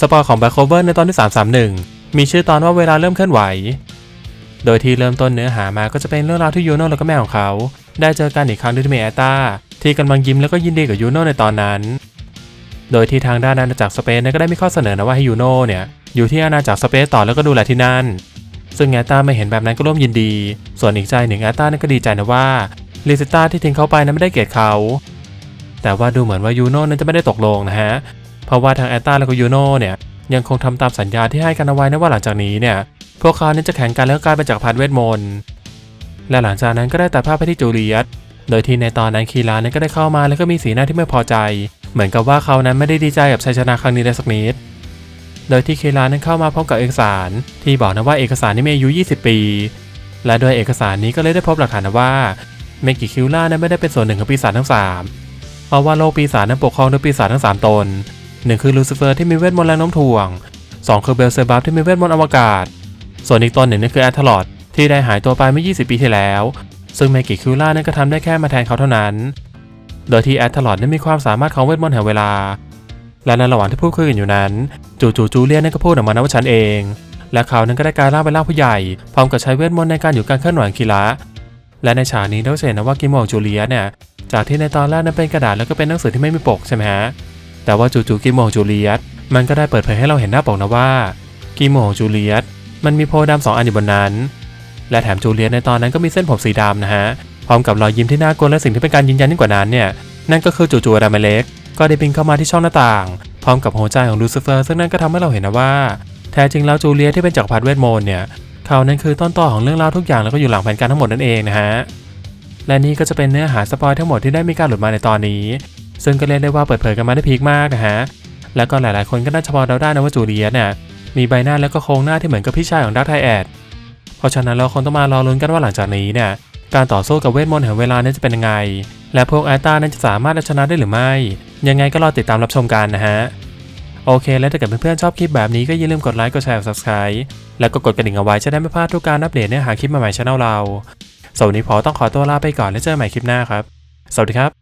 สปอยของ Back Cover ในตอนที่ 331 มีชื่อตอนว่าเวลาเริ่มเคลื่อนไหว โดยที่เริ่มต้นเนื้อหามาก็จะเป็นเรื่องราวที่ยูโน่แล้วก็แม่ของเขา ได้เจอกันอีกครั้งด้วยที่เมแอตตาที่กำลังยิ้มแล้วก็ยินดีกับยูโน่ในตอนนั้น โดยที่ทางด้านอาณาจักรสเปนก็ได้มีข้อเสนอนะว่าให้ยูโน่เนี่ยอยู่ที่อาณาจักรสเปนต่อแล้วก็ดูแลที่นั่น ซึ่งแอตตาไม่เห็นแบบนั้นก็ร่วมยินดี ส่วนอีกใจหนึ่งแอตตาเนี่ยก็ดีใจนะว่าลิซิต้าที่ทิ้งเขาไปนั้นไม่ได้เกลียดเขา แต่ว่าดูเหมือนว่ายูโน่นั้นจะไม่ได้ตกลงนะฮะ เพราะว่าทางแอตตาและก็ยูโน่เนี่ยยังคงทำตามสัญญาที่ให้กันเอาไว้นะว่าหลังจากนี้เนี่ยพวกเขานั้นจะแข่งกันแล้วกลายเป็นจักรพรรดิเวทมนต์และหลังจากนั้นก็ได้ตัดภาพไปที่จูเลียตโดยที่ในตอนนั้นคีรานั้นก็ได้เข้ามาแล้วก็มีสีหน้าที่ไม่พอใจ เหมือนกับว่าเขานั้นไม่ได้ดีใจกับชัยชนะครั้งนี้เลยสักนิดโดยที่คีรานั้นเข้ามาพร้อมกับเอกสาร ที่บอกนะว่าเอกสารนี้มีอายุ 20 ปี และโดยเอกสารนี้ก็เลยได้พบหลักฐานว่าเมกิคิวล่านั้นไม่ได้เป็นส่วนหนึ่งของปีศาจทั้งสามเพราะว่าโลกปีศาจนั้นปกครองโดยปีศาจทั้งสามตน หนึ่งคือลูซิเฟอร์ที่มีเวทมนต์แรงโน้มถ่วงสองคือเบลเซบับที่มีเวทมนต์อวกาศ ส่วนอีกตนหนึ่งนั่นคือแอตทลอดที่ได้หายตัวไปเมื่อ 20 ปีที่แล้ว ซึ่งเมกิคิวล่านั้นก็ทำได้แค่มาแทนเขาเท่านั้น โดยที่แอตทลอดนั้นมีความสามารถของเวทมนต์แห่งเวลา และในระหว่างที่พูดคุยกันอยู่นั้น จู่ๆจูเลียนนั้นก็พูดออกมานะว่าฉันเอง และเขานั้นก็ได้กลายร่างเป็นร่างผู้ใหญ่พร้อมกับใช้เวทมนต์ในการอยู่การเคลื่อนไหวขีระและในฉากนี้เราเห็นนะว่ากิโมองจูเลียเนี่ยจากที่ในตอนแรกนั้นเป็นกระดาษแล้วก็เป็นหนังสือที่ไม่มีปกใช่ไหมฮะ แต่ว่าจู่ๆกิโมของจูเลียสมันก็ได้เปิดเผยให้เราเห็นหน้าปกนะว่ากิโมของจูเลียสมันมีโพดำสองอันอยู่บนนั้น และแถมจูเลียสในตอนนั้นก็มีเส้นผมสีดำนะฮะพร้อมกับรอยยิ้มที่น่ากลัวและสิ่งที่เป็นการยืนยันยิ่งกว่านั้นเนี่ยนั่นก็คือจู่ๆดามเล็ก ก็ได้บินเข้ามาที่ช่องหน้าต่าง พร้อมกับหัวใจของลูซิเฟอร์ ซึ่งนั่นก็ทำให้เราเห็นนะว่า แท้จริงแล้วจูเลียสที่เป็นจักรพรรดิเวทมนต์เนี่ยเขานั้นคือต้นต่อของเรื่องราวทุกอย่างแล้วก็อยู่หลังแผนการทั้งหมดนั่นเองนะฮะและนี่ก็จะเป็นเนื้อหาสปอยทั้งหมดที่ได้มีการหลุดมาในตอนนี้ ซึ่งก็เรียกได้ว่าเปิดเผยกันมาได้พีคมากนะฮะ แล้วก็หลายๆ คนก็น่าจะพอเดาได้นะว่าจูเลียเนี่ยมีใบหน้าแล้วก็โครงหน้าที่เหมือนกับพี่ชายของดักไทแอด เพราะฉะนั้นเราคงต้องมารอลุ้นกันว่าหลังจากนี้เนี่ยการต่อสู้กับเวทมนต์แห่งเวลานั้นจะเป็นยังไง และพวกไอต้านั้นจะสามารถเอาชนะได้หรือไม่ ยังไงก็รอติดตามรับชมกันนะฮะ โอเค แล้วถ้าเกิดเพื่อนๆชอบคลิปแบบนี้ก็อย่าลืมกดไลค์ กดแชร์ subscribe แล้วก็กดกระดิ่งเอาไว้จะได้ไม่พลาดทุกการอัปเดตเนื้อหาคลิปใหม่ๆช่องเราสำหรับวันนี้พอต้องขอตัวลาไปก่อนแล้วเจอใหม่คลิปหน้าครับ สวัสดีครับ